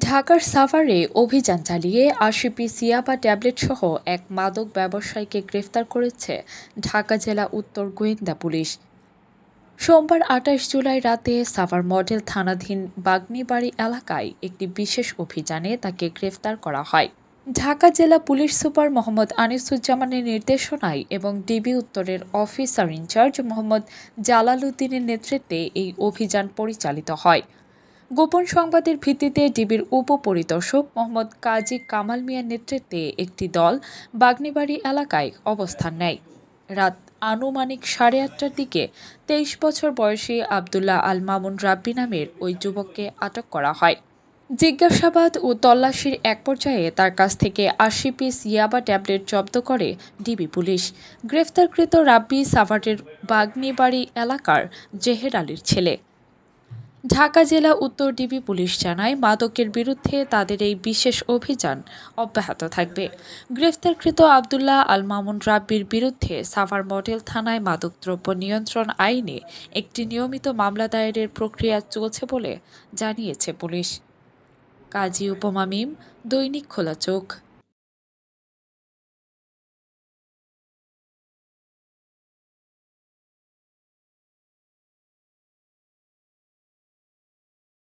ঢাকার সাভারে অভিযান চালিয়ে আশি পিস ইয়াবা ট্যাবলেট সহ এক মাদক ব্যবসায়ীকে গ্রেফতার করেছে ঢাকা জেলা উত্তর গোয়েন্দা পুলিশ। সোমবার আঠাশ জুলাই রাতে সাভার মডেল থানাধীন বাগনিবাড়ি এলাকায় একটি বিশেষ অভিযানে তাকে গ্রেফতার করা হয়। ঢাকা জেলা পুলিশ সুপার মোহাম্মদ আনিসুজ্জামানের নির্দেশনায় এবং ডিবি উত্তরের অফিসার ইনচার্জ মোহাম্মদ জালালউদ্দিনের নেতৃত্বে এই অভিযান পরিচালিত হয়। গোপন সংবাদের ভিত্তিতে ডিবির উপপরিদর্শক মোহাম্মদ কাজী কামাল মিয়ার নেতৃত্বে একটি দল বাগনিবাড়ি এলাকায় অবস্থান নেয়। রাত আনুমানিক সাড়ে আটটার দিকে তেইশ বছর বয়সী আবদুল্লাহ আল মামুন রাব্বি নামের ওই যুবককে আটক করা হয়। জিজ্ঞাসাবাদ ও তল্লাশির এক পর্যায়ে তার কাছ থেকে আশি পিস ইয়াবা ট্যাবলেট জব্দ করে ডিবি পুলিশ। গ্রেফতারকৃত রাব্বি সাভারের বাগনিবাড়ি এলাকার জেহের আলীর ছেলে। ঢাকা জেলা উত্তর ডিবি পুলিশ জানায়, মাদকের বিরুদ্ধে তাদের এই বিশেষ অভিযান অব্যাহত থাকবে। গ্রেফতারকৃত আবদুল্লাহ আল মামুন রাব্বির বিরুদ্ধে সাভার মডেল থানায় মাদকদ্রব্য নিয়ন্ত্রণ আইনে একটি নিয়মিত মামলা দায়েরের প্রক্রিয়া চলছে বলে জানিয়েছে পুলিশ। কাজী উপমা মিম, দৈনিক খোলা চোখ।